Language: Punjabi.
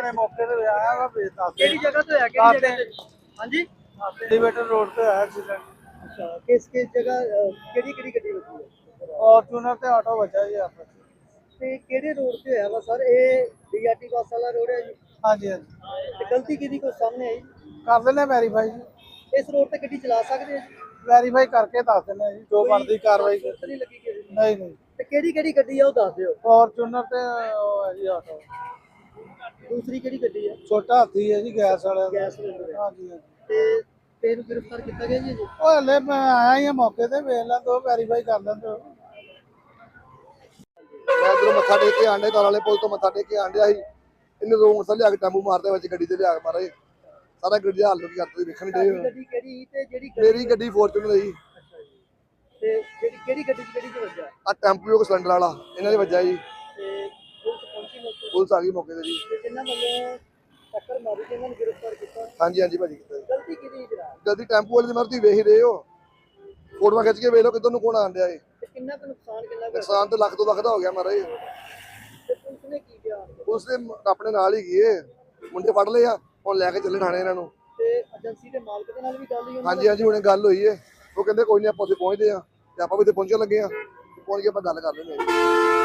ਨੇ ਮੌਕੇ ਤੇ ਆਇਆ ਵਾ ਬੇਤਾ ਕਿਹੜੀ ਜਗ੍ਹਾ ਤੇ ਹੋਇਆ ਕਿਹੜੀ ਜਗ੍ਹਾ ਤੇ? ਹਾਂਜੀ? ਐਲੀਵੇਟਰ ਰੋਡ ਤੇ ਆਇਆ ਐਕਸੀਡੈਂਟ ਅੱਛਾ ਕਿਸ ਕਿਸ ਜਗ੍ਹਾ ਅਹ, ਕਿਹੜੀ ਕਿਹੜੀ ਗੱਡੀ ਵੱਜੀ ਹੈ ਫੋਰਚੂਨਰ ਤੇ ਆਟੋ ਵੱਜਾ ਜੀ ਆਪਸ। ਤੇ ਕਿਹੜੇ ਰੋਡ ਤੇ ਹੋਇਆ ਵਾ ਸਰ? ਇਹ ਡੀਆਰਟੀ ਬੱਸ ਵਾਲਾ ਰੋਡ ਹੈ ਜੀ? ਹਾਂਜੀ ਹਾਂਜੀ। ਤੇ ਗਲਤੀ ਕਿਹਦੀ ਕੋਈ ਸਾਹਮਣੇ ਆਈ? ਕਰ ਦਿੰਦੇ ਵੈਰੀਫਾਈ ਜੀ। ਇਸ ਰੋਡ ਤੇ ਗੱਡੀ ਚਲਾ ਸਕਦੇ ਆ ਜੀ? ਵੈਰੀਫਾਈ ਕਰਕੇ ਦੱਸ ਦਿੰਦੇ ਜੀ ਜੋ ਬਣਦੀ ਕਾਰਵਾਈ ਕੋਈ ਸੋਚ ਨਹੀਂ ਲੱਗੀ ਕਿਸੇ ਦੀ। ਨਹੀਂ ਨਹੀਂ। ਤੇ ਕਿਹੜੀ ਕਿਹੜੀ ਗੱਡੀ ਆ ਉਹ ਦੱਸ ਦਿਓ। ਫੋਰਚੂਨਰ ਤੇ ਉਹ ਹੈ ਜੀ ਆਟੋ ਦੂਸਰੀ ਕਿਹੜੀ ਗੱਡੀ ਆ ਛੋਟਾ ਹਾਥੀ ਹੈ ਜੀ ਗੈਸ ਵਾਲਾ ਗੈਸ ਸਿਲੰਡਰ ਹੈ। ਹਾਂਜੀ ਹਾਂਜੀ। ਤੇ ਤੇ ਇਹਨੂੰ ਗ੍ਰਿਫਤਾਰ ਕੀਤਾ ਗਿਆ ਜੀ ਅਜੇ? ਉਹ ਹਲੇ ਮੈਂ ਆਇਆ ਹੀ ਆ ਮੌਕੇ ਤੇ ਵੇਖ ਲਾਂ ਦੋ ਵੈਰੀਫਾਈ ਕਰ ਲੈਂਦੇ ਹੋ ਮੈਂ ਜਦੋਂ ਮੱਥਾ ਟੇਕ ਕੇ ਆਂਡੇ ਤਾਰ ਵਾਲੇ ਪੁਲ ਤੋਂ ਮੱਥਾ ਟੇਕ ਕੇ ਆਂਡਿਆ ਸੀ। ਇਹਨੇ ਰੋਂਗ ਸਾ ਲਿਆ ਕੇ ਟੈਂਪੂ ਮਾਰਦੇ ਵਿੱਚ ਗੱਡੀ ਤੇ ਲਿਆ ਕੇ ਮਾਰੇ। ਸਾਰਾ ਗੱਡੀ ਦਾ ਹਾਲ ਕੀ ਕਰਦੇ ਵੇਖਣ ਦੇ ਤੁਹਾਡੀ ਗੱਡੀ ਕਿਹੜੀ ਸੀ ਤੇ ਜਿਹੜੀ ਗੱਡੀ- ਮੇਰੀ ਗੱਡੀ ਫੋਰਚੂਨਰ ਸੀ ਅੱਛਾ ਜੀ। ਤੇ ਜਿਹੜੀ ਕਿਹੜੀ ਗੱਡੀ ਚ ਕਿਹੜੀ ਚ ਵੱਜਾ ਆ ਟੈਂਪੂ ਉਹ ਸਿਲੰਡਰ ਵਾਲਾ ਇਹਨਾਂ ਦੇ ਵੱਜਾ ਜੀ। ਪੁਲਿਸ ਆ ਗਈ ਮੌਕੇ ਤੇ ਜੀ। ਤੇ ਜਿਨ੍ਹਾਂ ਵੱਲੋਂ ਟੱਕਰ ਮਾਰੀ ਤੇ ਇਹਨਾਂ ਨੂੰ ਗ੍ਰਿਫਤਾਰ ਕੀਤਾ। ਹਾਂਜੀ ਹਾਂਜੀ ਭਾਜੀ ਕੀਤਾ ਜੀ। ਗਲਤੀ ਕਿਹਦੀ ਜਨਾਬ ਜਲਦੀ ਟੈਂਪੂ ਵਾਲੇ ਦੀ ਮਰਜ਼ੀ ਵੇਖ ਹੀ ਰਹੇ ਹੋ। ਫੋਟੋਆਂ ਖਿੱਚ ਕੇ ਵੇਖ ਲਓ ਕਿੱਧਰ ਨੂੰ ਕੋਣ ਏ। ਤੇ ਕਿੰਨਾ ਕੁ ਨੁਕਸਾਨ ਕਿੰਨਾ ਕੁ ਨੁਕਸਾਨ ਤੇ ਲੱਖ ਤੋਂ ਲੱਖ ਦਾ ਹੋ ਗਿਆ ਮਾਰੇ ਤੇ ਪੁਲਿਸ ਨੇ ਕੀ ਕਿਹਾ? ਪੁਲਿਸ ਦੇ ਆਪਣੇ ਨਾਲ ਹੀ ਗਏ ਮੁੰਡੇ ਫੜ ਲਏ ਆ ਹੁਣ ਲੈ ਕੇ ਚੱਲੇ ਥਾਣੇ ਇਹਨਾਂ ਨੂੰ। ਤੇ ਏਜੰਸੀ ਦੇ ਮਾਲਕ ਦੇ ਨਾਲ ਵੀ ਗੱਲ ਹੋਈ ਹਾਂਜੀ ਹਾਂਜੀ ਹੁਣੇ ਗੱਲ ਹੋਈ ਏ। ਉਹ ਕਹਿੰਦੇ ਕੋਈ ਨਹੀਂ ਆਪਾਂ ਉੱਥੇ ਪਹੁੰਚਦੇ ਆ। ਤੇ ਆਪਾਂ ਵੀ ਉੱਥੇ ਪਹੁੰਚਣ ਲੱਗੇ ਆ। ਪਹੁੰਚ ਕੇ ਆਪਾਂ ਗੱਲ ਕਰ ਲੈਂਦੇ ਆ